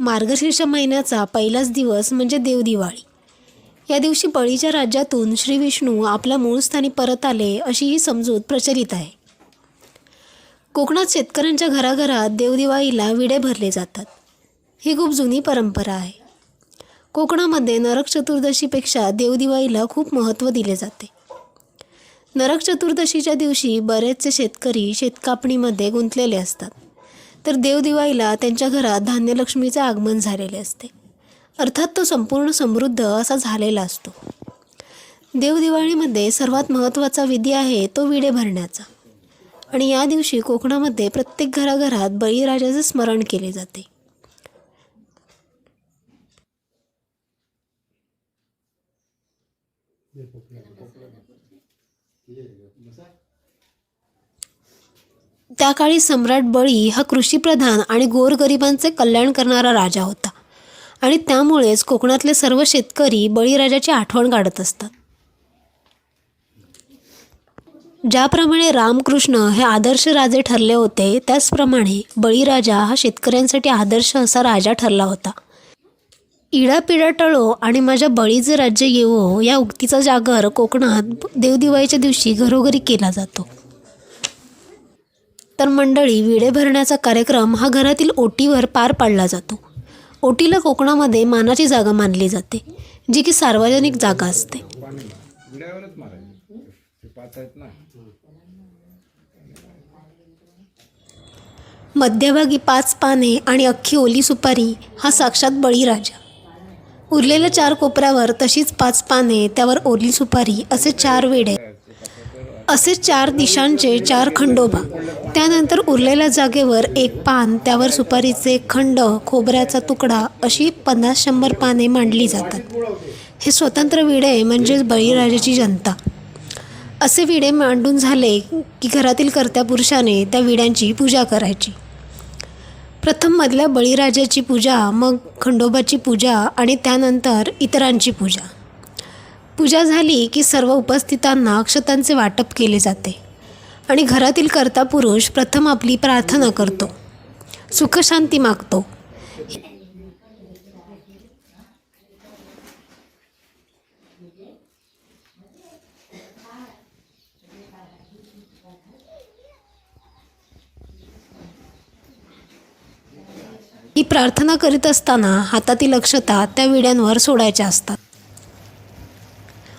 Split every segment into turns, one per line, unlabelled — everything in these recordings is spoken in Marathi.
मार्गशीर्ष महिन्याचा पहिलाच दिवस म्हणजे देवदिवाळी. या दिवशी बळीच्या राज्यातून श्री विष्णू आपल्या मूळ स्थानी परत आले अशी ही समजूत प्रचलित आहे. कोकणात शेतकऱ्यांच्या घराघरात देवदिवाळीला विडे भरले जातात. ही खूप जुनी परंपरा आहे. कोकणामध्ये नरक चतुर्दशीपेक्षा देवदिवाळीला खूप महत्त्व दिले जाते. नरक चतुर्दशीच्या दिवशी बरेचसे शेतकरी शेतकापणीमध्ये गुंतलेले असतात. तर देवदिवाळीला त्यांच्या घरात धान्यलक्ष्मीचे आगमन झालेले असते. अर्थात तो संपूर्ण समृद्ध असा झालेला असतो. देवदिवाळीमध्ये सर्वात महत्त्वाचा विधी आहे तो विडे भरण्याचा. आणि या दिवशी कोकणामध्ये प्रत्येक घराघरात बळीराजाचे स्मरण केले जाते. त्या काळी सम्राट बळी हा कृषीप्रधान आणि गोरगरिबांचे कल्याण करणारा राजा होता. आणि त्यामुळेच कोकणातले सर्व शेतकरी बळीराजाची आठवण काढत असतात. ज्याप्रमाणे रामकृष्ण हे आदर्श राजे ठरले होते त्याचप्रमाणे बळीराजा हा शेतकऱ्यांसाठी आदर्श असा राजा ठरला होता. इडापिडा टळो आणि माझ्या बळीचे राज्य येवो या उक्तीचा जागर कोकणात देवदिवाळीच्या दिवशी घरोघरी केला जातो. तर मंडळी विडे भरण्याचा कार्यक्रम हा घरातील ओटीवर पार पाडला जातो. ओटीला कोकणामध्ये मानाची जागा मानली जाते जी की सार्वजनिक जागा असते. मध्यभागी पाच पाने आणि अख्खी ओली सुपारी हा साक्षात बळीराजा उरलेल्या चार कोपऱ्यावर तशीच पाच पाने त्यावर ओली सुपारी असे चार वेडे. असे चार दिशांचे चार खंडोबा त्यानंतर उरलेल्या जागेवर एक पान त्यावर सुपारीचे खंड खोबऱ्याचा तुकडा अशी पन्नास शंभर पाने मांडली जातात. हे स्वतंत्र विडे म्हणजेच बळीराजाची जनता. असे विडे मांडून झाले की घरातील कर्त्या पुरुषाने त्या विड्यांची पूजा करायची. प्रथम मधल्या बळीराजाची पूजा मग खंडोबाची पूजा आणि त्यानंतर इतरांची पूजा. पूजा झाली की सर्व उपस्थितांना अक्षतांचे वाटप केले जाते. आणि घरातील कर्ता पुरुष प्रथम आपली प्रार्थना करतो. सुखशांती मागतो. ही प्रार्थना करीत असताना हातातील अक्षता त्या विड्यांवर सोडायच्या असतात.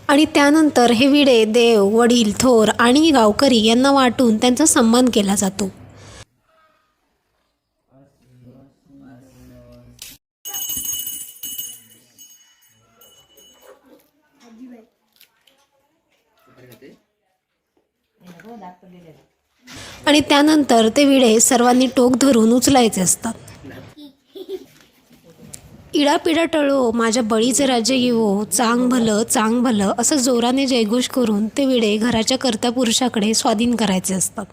आणि त्यानंतर हे विडे देव वडील थोर आणि गावकरी यांना वाटून त्यांचा सन्मान केला जातो. आणि त्यानंतर ते विडे सर्वांनी टोक धरून उचलायचे असतात. इडापिडा टळो माझ्या बळीचे राज्य येवो चांग भलं चांग भलं असं जोराने जयघोष करून ते विडे घराच्या कर्त्या पुरुषाकडे स्वाधीन करायचे असतात.